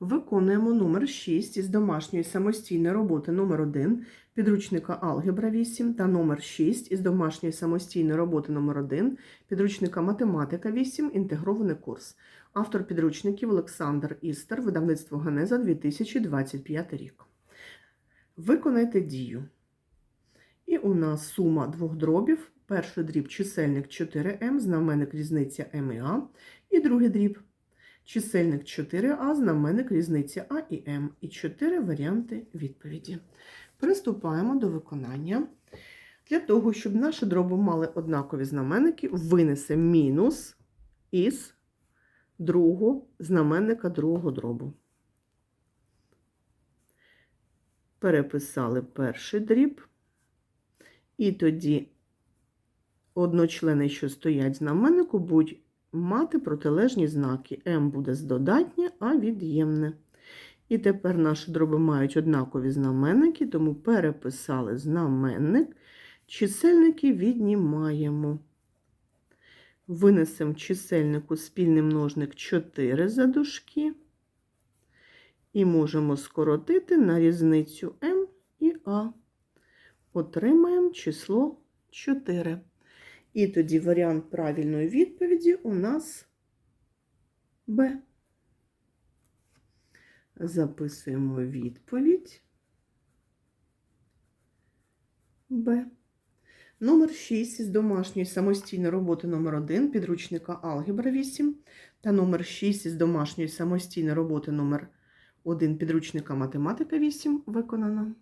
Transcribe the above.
Виконуємо номер 6 із домашньої самостійної роботи номер 1 підручника Алгебра 8 та номер 6 із домашньої самостійної роботи номер 1 підручника Математика 8 інтегрований курс. Автор підручників Олександр Істер, видавництво Генеза 2025 рік. Виконайте дію. І у нас сума двох дробів. Перший дріб чисельник 4М, знаменник різниця М і А. І другий дріб чисельник 4А, знаменник різниця А і М. І чотири варіанти відповіді. Приступаємо до виконання. Для того, щоб наші дроби мали однакові знаменники, винесемо мінус із другого знаменника другого дробу. Переписали перший дріб. І тоді одночлени, що стоять знаменнику, будуть мати протилежні знаки. М буде з додатнє, а від'ємне. І тепер наші дроби мають однакові знаменники, тому переписали знаменник. Чисельники віднімаємо. Винесемо в чисельнику спільний множник 4 за дужки. І можемо скоротити на різницю М і А. Отримаємо число 4. І тоді варіант правильної відповіді у нас Б. Записуємо відповідь Б. Номер 6 із домашньої самостійної роботи номер 1 підручника Алгебра 8 та номер 6 із домашньої самостійної роботи номер 1 підручника Математика 8 виконано.